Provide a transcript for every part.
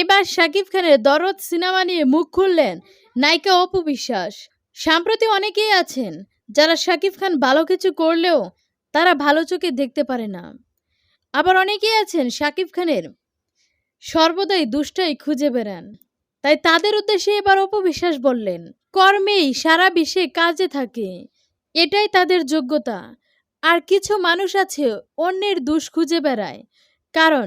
এবার শাকিব খানের দরদ সিনেমা নিয়ে মুখ খুললেন নায়িকা অপু বিশ্বাস। সাম্প্রতি অনেকেই আছেন যারা শাকিব খান ভালো কিছু করলেও তারা ভালো চোখে দেখতে পারে না। আবার অনেকেই আছেন শাকিব খানের সর্বদাই দুষ্টাই খুঁজে বেড়ান। তাই তাদের উদ্দেশ্যে এবার অপু বিশ্বাস বললেন, কর্মেই সারা বিশ্বে কাজে থাকে। এটাই তাদের যোগ্যতা। আর কিছু মানুষ আছে অন্যের দুষ খুঁজে বেড়ায়। কারণ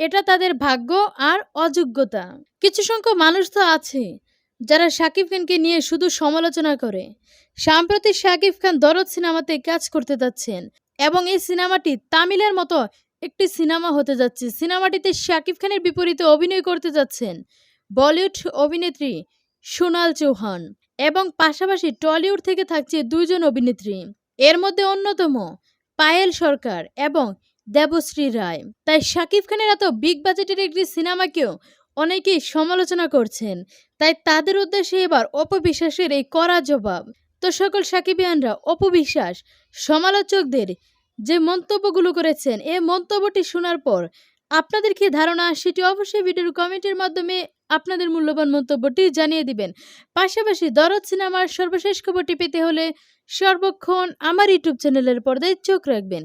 এটা তাদের ভাগ্য আর অযোগ্যতা। কিছু সংখ্যক মানুষ তো আছে, যারা শাকিব খানকে নিয়ে শুধু সমালোচনা করে। সাম্প্রতিক শাকিব খান দরদ সিনেমাতে কাজ করতে যাচ্ছেন এবং এই সিনেমাটি তামিলের মতো একটি সিনেমা হতে যাচ্ছে। সিনেমাটিতে শাকিব খানের বিপরীতে অভিনয় করতে যাচ্ছেন বলিউড অভিনেত্রী সোনাল চৌহান এবং পাশাপাশি টলিউড থেকে থাকছে দুইজন অভিনেত্রী। এর মধ্যে অন্যতম পায়েল সরকার এবং দেবশ্রী রায়। তাই শাকিব খানের এত বিগ বাজেটের একটি সিনেমাকেও অনেকেই সমালোচনা করছেন। তাই তাদের উদ্দেশ্যে এবার অপবিশ্বাসের এই কড়া জবাব। তো সকল সাকিবিয়ানরা, অপবিশ্বাস, সমালোচকদের যে মন্তব্যগুলো করেছেন এই মন্তব্যটি শোনার পর আপনাদের কি ধারণা? সেটি অবশ্যই ভিডিওর কমেন্টের মাধ্যমে আপনাদের মূল্যবান মন্তব্যটি জানিয়ে দিবেন। পাশাপাশি দরদ সিনেমার সর্বশেষ খবরটি পেতে হলে সর্বক্ষণ আমার ইউটিউব চ্যানেলের পর্দায় চোখ রাখবেন।